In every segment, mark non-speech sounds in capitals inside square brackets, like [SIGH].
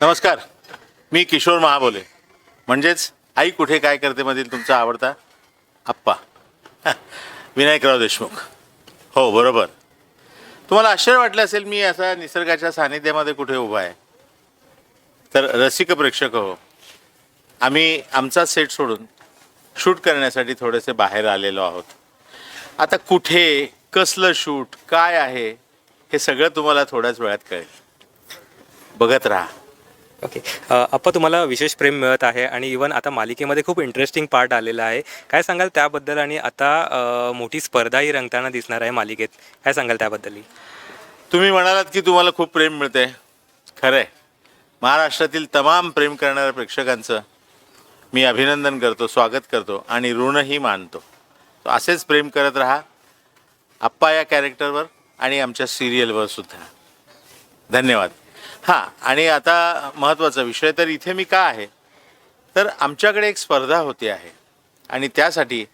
नमस्कार. मी किशोर महाबोले. म्हणजेच आई कुठे काय करते मधील तुमचा आवडता? आप्पा. विनायकराव देशमुख. हो बरोबर. तुम्हाला आश्चर्य वाटलं असेल मी असा निसर्गाच्या सानिध्यामध्ये कुठे उभा आहे? तर रसिक प्रेक्षक हो. आम्ही आमचा सेट सोडून शूट करण्यासाठी थोडेसे बाहेर आलेलो आहोत. आता कुठे कसलं शूट काय आहे हे सगळं तुम्हाला थोड्याच वेळात कळेल. बघत राहा. ओके अप्पा तुम्हाला विशेष प्रेम मिळत आहे आणि इवन आता मालिकेमध्ये खूप इंटरेस्टिंग पार्ट आलेला आहे. काय सांगाल त्याबद्दल आणि आता मोठी स्पर्धाही रंगताना दिसणार आहे मालिकेत. काय सांगाल त्याबद्दल तुम्ही म्हणालात की तुम्हाला खूप प्रेम मिळते. खरं आहे महाराष्ट्रातील तमाम प्रेम करणाऱ्या प्रेक्षकांचं मी अभिनंदन करतो स्वागत करतो आणि ऋणही मानतो. असेच प्रेम करत राहा. आप्पा या कॅरेक्टरवर आणि आमच्या सिरियलवर सुद्धा. धन्यवाद. हां आणि आता महत्त्वाचा विषय तर इथे मी का आहे? तर आमच्याकडे एक स्पर्धा होती आहे. आणि त्यासाठी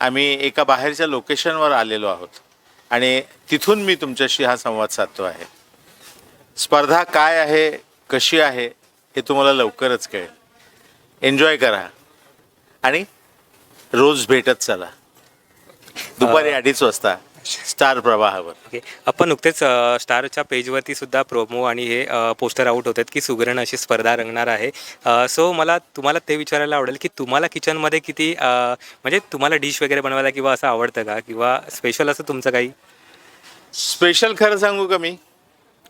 आम्ही एका बाहेरच्या लोकेशनवर आलेलो आहोत. आणि तिथून मी तुमच्याशी हा संवाद साधतो आहे. स्पर्धा काय आहे कशी आहे हे तुम्हाला लवकरच कळेल. एन्जॉय करा. आणि रोज भेटत चला. दुपारी अडीच वाजता. स्टार प्रवाहावर. ओके आपण नुकतेच अ, स्टारच्या पेजवरती सुद्धा प्रोमो आणि हे अ, पोस्टर आउट होतात की सुगरण अशी स्पर्धा रंगणार आहे. अ, सो मला तुम्हाला ते विचारायला आवडेल की तुम्हाला किचनमध्ये किती अ, म्हणजे तुम्हाला डिश वगैरे बनवायला किंवा असं आवडतं का? किंवा स्पेशल असं तुमचं काही? स्पेशल खरं सांगू का मी?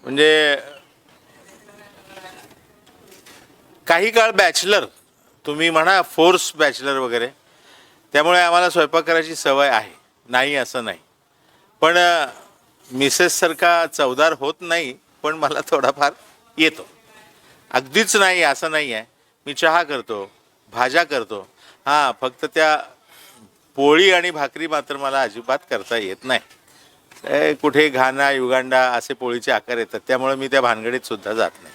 म्हणजे काही काळ बॅचलर तुम्ही म्हणा फोर्स बॅचलर वगैरे त्यामुळे आम्हाला स्वयंपाक करायची सवय आहे. नाही असं नाही. पण मिसेससारखा चवदार होत नाही पण मला थोडाफार येतो. अगदीच नाही असं नाही आहे. मी चहा करतो भाज्या करतो. हां फक्त त्या पोळी आणि भाकरी मात्र मला अजिबात करता येत नाही. कुठे घाना युगांडा असे पोळीचे आकार येतात त्यामुळे मी त्या भानगडीत सुद्धा जात नाही.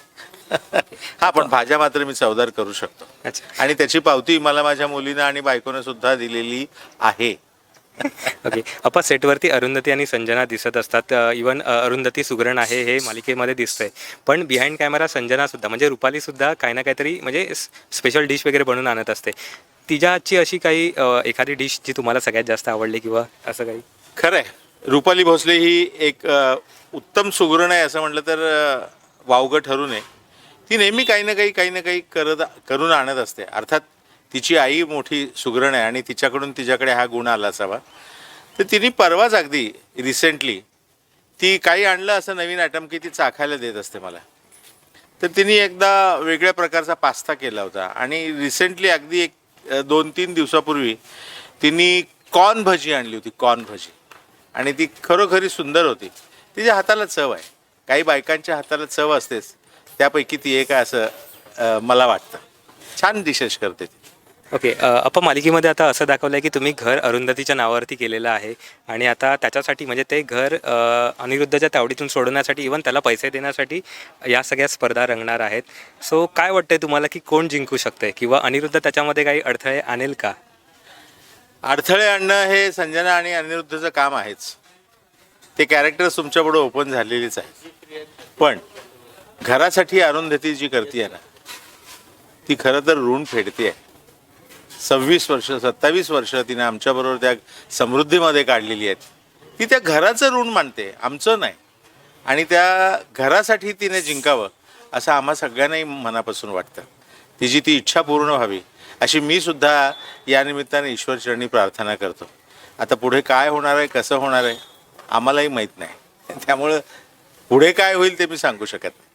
[LAUGHS] हा पण भाज्या मात्र मी चवदार करू शकतो. आणि त्याची पावती मला माझ्या मुलीनं आणि बायकोनं सुद्धा दिलेली आहे. ओके अप्पा सेटवरती अरुंधती आणि संजना दिसत असतात. इवन अरुंधती सुगरण आहे हे मालिकेमध्ये दिसतंय. पण बिहाइंड कॅमेरा संजना सुद्धा म्हणजे रुपाली सुद्धा काही ना काहीतरी म्हणजे स्पेशल डिश वगैरे बनवून आणत असते. तिच्या आजची अशी काही एखादी डिश जी तुम्हाला सगळ्यात जास्त आवडली किंवा असं काही? खरं आहे रुपाली भोसले ही एक उत्तम सुगरण आहे असं म्हटलं तर वावगं ठरू नये. ती नेहमी काही ना काही काही ना काही करत करून आणत असते. अर्थात तिची आई मोठी सुगरण आहे आणि तिच्याकडून तिच्याकडे हा गुण आला असावा. तर तिने परवाच अगदी रिसेंटली ती काही आणलं असं नवीन आयटम की ती चाखायला देत असते मला. तर तिने एकदा वेगळ्या प्रकारचा पास्ता केला होता आणि रिसेंटली अगदी एक दोन तीन दिवसापूर्वी तिने कॉर्न भजी आणली होती कॉर्न भजी. आणि ती खरोखरी सुंदर होती. तिच्या हाताला चव आहे. काही बायकांच्या हाताला चव असतेच. त्यापैकी ती एक आहे असं मला वाटतं. छान डिशेस करते ती. ओके अप्पा मालिकेमध्ये आता असं दाखवलं आहे की तुम्ही घर अरुंधतीच्या नावावरती केलेलं आहे आणि आता त्याच्यासाठी म्हणजे ते घर अनिरुद्धच्या तावडीतून सोडवण्यासाठी इवन त्याला पैसे देण्यासाठी या सगळ्या स्पर्धा रंगणार आहेत. सो काय वाटतंय तुम्हाला की कोण जिंकू शकते किंवा अनिरुद्ध त्याच्यामध्ये काही अडथळे आणेल का? अडथळे आणणं हे संजना आणि अनिरुद्धचं काम आहेच. ते कॅरेक्टर तुमच्यापुढं ओपन झालेलीच आहे पण घरासाठी अरुंधती जी करते ना ती खरं तर ऋण फेडते आहे सव्वीस वर्ष सत्तावीस वर्ष तिने आमच्याबरोबर त्या समृद्धीमध्ये काढलेली आहेत. ती त्या घराचं ऋण मानते आमचं नाही. आणि त्या घरासाठी तिने जिंकावं असं आम्हा सगळ्यांनाही मनापासून वाटतं. तिची ती इच्छा पूर्ण व्हावी अशी मी सुद्धा या निमित्ताने ईश्वरचरणी प्रार्थना करतो. आता पुढे काय होणार आहे कसं होणार आहे आम्हालाही माहीत नाही. त्यामुळं पुढे काय होईल ते मी सांगू शकत नाही.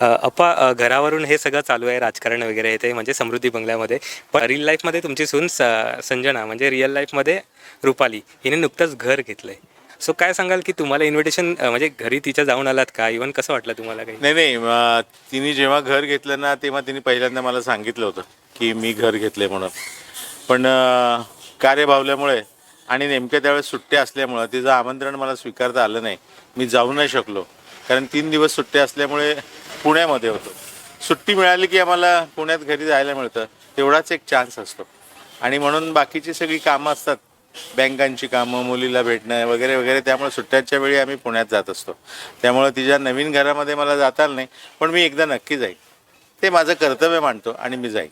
अप्पा घरावरून हे सगळं चालू आहे राजकारण वगैरे हे ते म्हणजे समृद्धी बंगल्यामध्ये. पण रिअल लाईफमध्ये तुमची सून स- संजना म्हणजे रिअल लाईफमध्ये रुपाली हिने नुकतंच घर घेतलं आहे सो काय सांगाल की तुम्हाला इन्व्हिटेशन म्हणजे घरी तिच्या जाऊन आलात का? इव्हन कसं वाटलं तुम्हाला काही? नाही नाही तिने जेव्हा घर घेतलं ना तेव्हा तिने पहिल्यांदा मला सांगितलं होतं की मी घर घेतले म्हणून. पण कार्य भावल्यामुळे आणि नेमक्या त्यावेळेस सुट्ट्या असल्यामुळं तिचं आमंत्रण मला स्वीकारता आलं नाही. मी जाऊ नाही शकलो. कारण तीन दिवस सुट्ट्या असल्यामुळे पुण्यामध्ये होतो. सुट्टी मिळाली की आम्हाला पुण्यात घरी जायला मिळतं. तेवढाच एक चान्स असतो. आणि म्हणून बाकीची सगळी कामं असतात. बँकांची कामं मुलीला भेटणं वगैरे वगैरे. त्यामुळे सुट्ट्यांच्या वेळी आम्ही पुण्यात जात असतो. त्यामुळे तिच्या नवीन घरामध्ये मला जाता आलं नाही पण मी एकदा नक्की जाईन. ते माझं कर्तव्य मानतो आणि मी जाईन.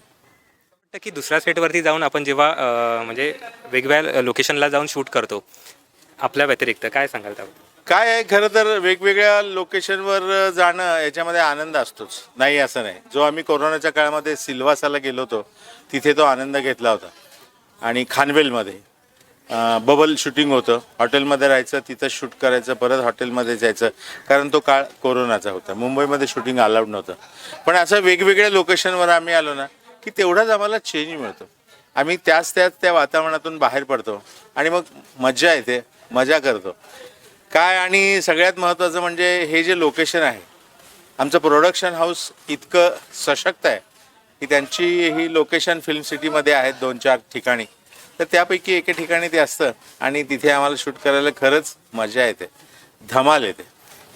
की दुसऱ्या सेटवरती जाऊन आपण जेव्हा म्हणजे वेगवेगळ्या लोकेशनला जाऊन शूट करतो आपल्या व्यतिरिक्त काय सांगाल त्याबद्दल? काय आहे खरं तर वेगवेगळ्या लोकेशनवर जाणं याच्यामध्ये आनंद असतोच. नाही असं नाही. जो आम्ही कोरोनाच्या काळामध्ये सिल्वासाला गेलो होतो तिथे तो आनंद घेतला होता. आणि खानवेलमध्ये बबल शूटिंग होतं. हॉटेलमध्ये राहायचं तिथं शूट करायचं परत हॉटेलमध्ये जायचं. कारण तो काळ कोरोनाचा होता. मुंबईमध्ये शूटिंग अलाउड नव्हतं. पण असं वेगवेगळ्या लोकेशनवर आम्ही आलो ना की तेवढाच आम्हाला चेंज मिळतो. आम्ही त्याच त्याच त्या वातावरणातून बाहेर पडतो. आणि मग मज्जा येते मजा करतो. काय आणि सगळ्यात महत्त्वाचं म्हणजे हे जे लोकेशन आहे आमचं प्रोडक्शन हाऊस इतकं सशक्त आहे की त्यांची ही लोकेशन फिल्म सिटीमध्ये आहेत दोन चार ठिकाणी. तर त्यापैकी एके ठिकाणी ते असतं आणि तिथे आम्हाला शूट करायला खरंच मजा येते. धमाल येते.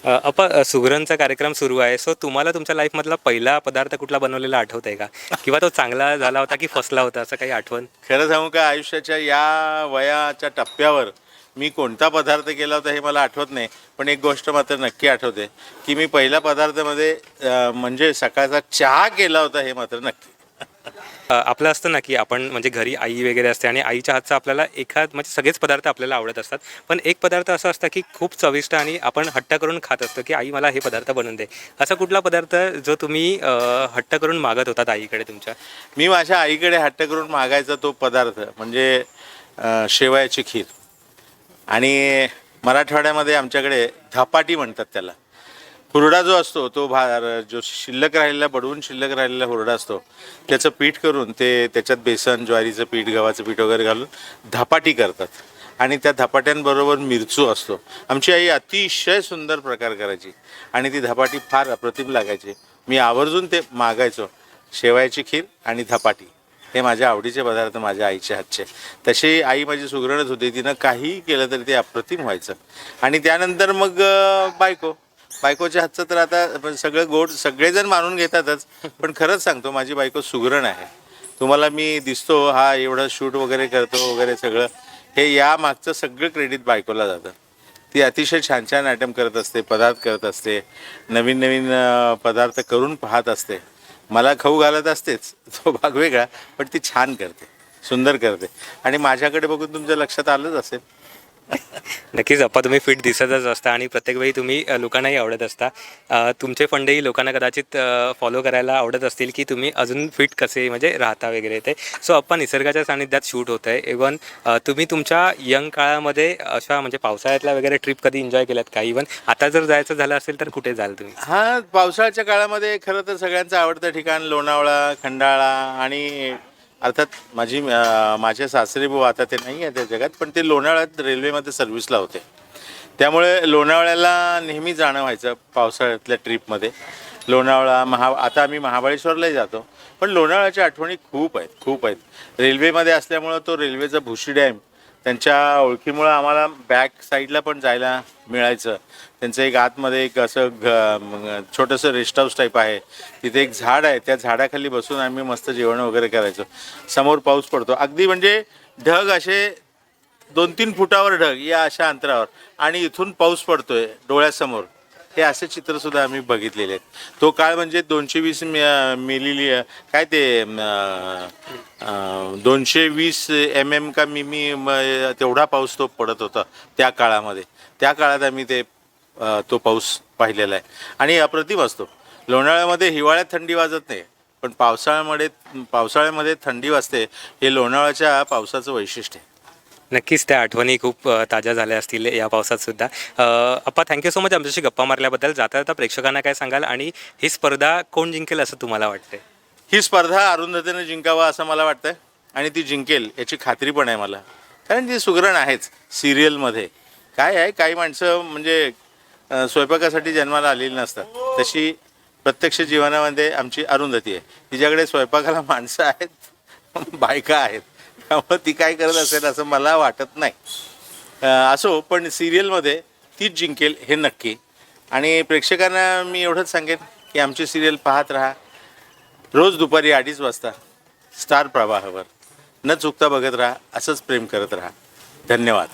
अ, अप्पा अ, सुगरणचा कार्यक्रम सुरू आहे. सो तुम्हाला तुमच्या लाईफमधला पहिला पदार्थ कुठला बनवलेला आठवत आहे का? किंवा तो चांगला झाला होता की फसला होता? असं काही आठवण? खरं सांगू का आयुष्याच्या या वयाच्या टप्प्यावर मी कोणता पदार्थ केला होता हे मला आठवत नाही पण एक गोष्ट मात्र नक्की आठवते की मी पहिल्या पदार्थामध्ये म्हणजे सकाळचा चहा केला होता हे मात्र नक्की. आपलं असतं ना की आपण म्हणजे घरी आई वगैरे असते आणि आईच्या हातचा आपल्याला एखाद म्हणजे सगळेच पदार्थ आपल्याला आवडत असतात. पण एक पदार्थ असं असतं की खूप चविष्ट आणि आपण हट्ट करून खात असतो की आई मला हे पदार्थ बनवून दे. असा कुठला पदार्थ जो तुम्ही हट्ट करून मागत होतात आईकडे तुमच्या? मी माझ्या आईकडे हट्ट करून मागायचा तो पदार्थ म्हणजे शेवयाची खीर. आणि मराठवाड्यामध्ये आमच्याकडे धपाटी म्हणतात त्याला. हुरडा जो असतो तो भा जो शिल्लक राहिलेला बडवून शिल्लक राहिलेला हुरडा असतो त्याचं पीठ करून ते त्याच्यात बेसन ज्वारीचं पीठ गव्हाचं पीठ वगैरे घालून धपाटी करतात. आणि त्या धपाट्यांबरोबर मिरचू असतो. आमची आई अतिशय सुंदर प्रकार करायची. आणि ती धपाटी फार अप्रतिम लागायची. मी आवर्जून ते मागायचो. शेवयाची खीर आणि धपाटी. हे माझ्या आवडीचे पदार्थ माझ्या आईच्या हातचे. तशी आई माझी सुगरणच होती. तिनं काही केलं तरी ते अप्रतिम व्हायचं. आणि त्यानंतर मग बायको. बायकोच्या हातचं तर आता पण सगळं गोड सगळेजण मानून घेतातच. पण खरंच सांगतो माझी बायको सुगरण आहे. तुम्हाला मी दिसतो हा एवढं शूट वगैरे करतो वगैरे सगळं. हे या मागचं सगळं क्रेडिट बायकोला जातं. ती अतिशय छान छान आयटम करत असते पदार्थ करत असते. नवीन नवीन पदार्थ करून पाहत असते. मला खाऊ घालत असतेच. तो भाग वेगळा पण ती छान करते सुंदर करते. आणि माझ्याकडे बघून तुमच्या लक्षात आलंच असेल. नक्कीच अप्पा तुम्ही फिट दिसतच असता आणि प्रत्येक वेळी तुम्ही लोकांनाही आवडत असता. तुमचे फंडही लोकांना कदाचित फॉलो करायला आवडत असतील की तुम्ही अजून फिट कसे म्हणजे राहता वगैरे ते. सो अप्पा निसर्गाच्या सानिध्यात शूट होत आहे इवन तुम्ही तुमच्या यंग काळामध्ये अशा म्हणजे पावसाळ्यातल्या वगैरे ट्रिप कधी एन्जॉय केल्यात का? इवन आता जर जायचं झालं असेल तर कुठे जाल तुम्ही? हा पावसाळ्याच्या काळामध्ये खरं तर सगळ्यांचं आवडतं ठिकाण लोणावळा खंडाळा आणि अर्थात माझी माझे सासरे भाऊ आता ते नाही आहे त्या जगात पण ते लोणावळ्यात रेल्वेमध्ये सर्व्हिसला होते. त्यामुळे लोणावळ्याला नेहमी जाणं व्हायचं पावसाळ्यातल्या ट्रीपमध्ये लोणावळा महा आता आम्ही महाबळेश्वरलाही जातो पण लोणावळ्याच्या आठवणी खूप आहेत खूप आहेत. रेल्वेमध्ये असल्यामुळं तो रेल्वेचा भुशी डॅम त्यांच्या ओळखीमुळं आम्हाला बॅक साईडला पण जायला मिळायचं. त्यांचं एक आतमध्ये एक असं घ छोटंसं रेस्ट हाऊस टाईप आहे. तिथे एक झाड आहे. त्या झाडाखाली बसून आम्ही मस्त जेवण वगैरे करायचो. समोर पाऊस पडतो. अगदी म्हणजे ढग असे दोन तीन फुटावर ढग या अशा अंतरावर. आणि इथून पाऊस पडतोय डोळ्यासमोर. हे असे चित्रसुद्धा आम्ही बघितलेले आहेत. तो काळ म्हणजे दोनशे वीस मिली काय ते दोनशे वीस एम एम का मिमी म- तेवढा पाऊस तो पडत होता त्या काळामध्ये. त्या काळात आम्ही ते तो पाऊस पाहिलेला आहे. आणि अप्रतिम असतो. लोणावळ्यामध्ये हिवाळ्यात थंडी वाजत नाही पण पावसाळ्यामध्ये पावसाळ्यामध्ये थंडी वाजते हे लोणावळ्याच्या पावसाचं वैशिष्ट्य आहे. नक्कीच त्या आठवणी खूप ताज्या झाल्या असतील या पावसात सुद्धा. अप्पा थँक्यू सो मच आमच्याशी गप्पा मारल्याबद्दल. जाता जाता प्रेक्षकांना काय सांगाल आणि ही स्पर्धा कोण जिंकेल असं तुम्हाला वाटतंय? ही स्पर्धा अरुंधतीने जिंकावा असं मला वाटतं आणि ती जिंकेल याची खात्री पण आहे मला. कारण ती सुगरण आहेच सिरियलमध्ये. काय आहे काही माणसं म्हणजे स्वयंपाकासाठी जन्माला आलेली नसतात. तशी प्रत्यक्ष जीवनामध्ये आमची अरुंधती आहे. तिच्याकडे स्वयंपाकाला माणसं आहेत बायका आहेत. त्यामुळे ती काय करत असेल असं मला वाटत नाही. असो पण सिरियलमध्ये तीच जिंकेल हे नक्की. आणि प्रेक्षकांना मी एवढंच सांगेन की आमची सिरियल पाहत राहा. रोज दुपारी अडीच वाजता स्टार प्रवाहावर. न चुकता बघत राहा असंच प्रेम करत राहा. धन्यवाद.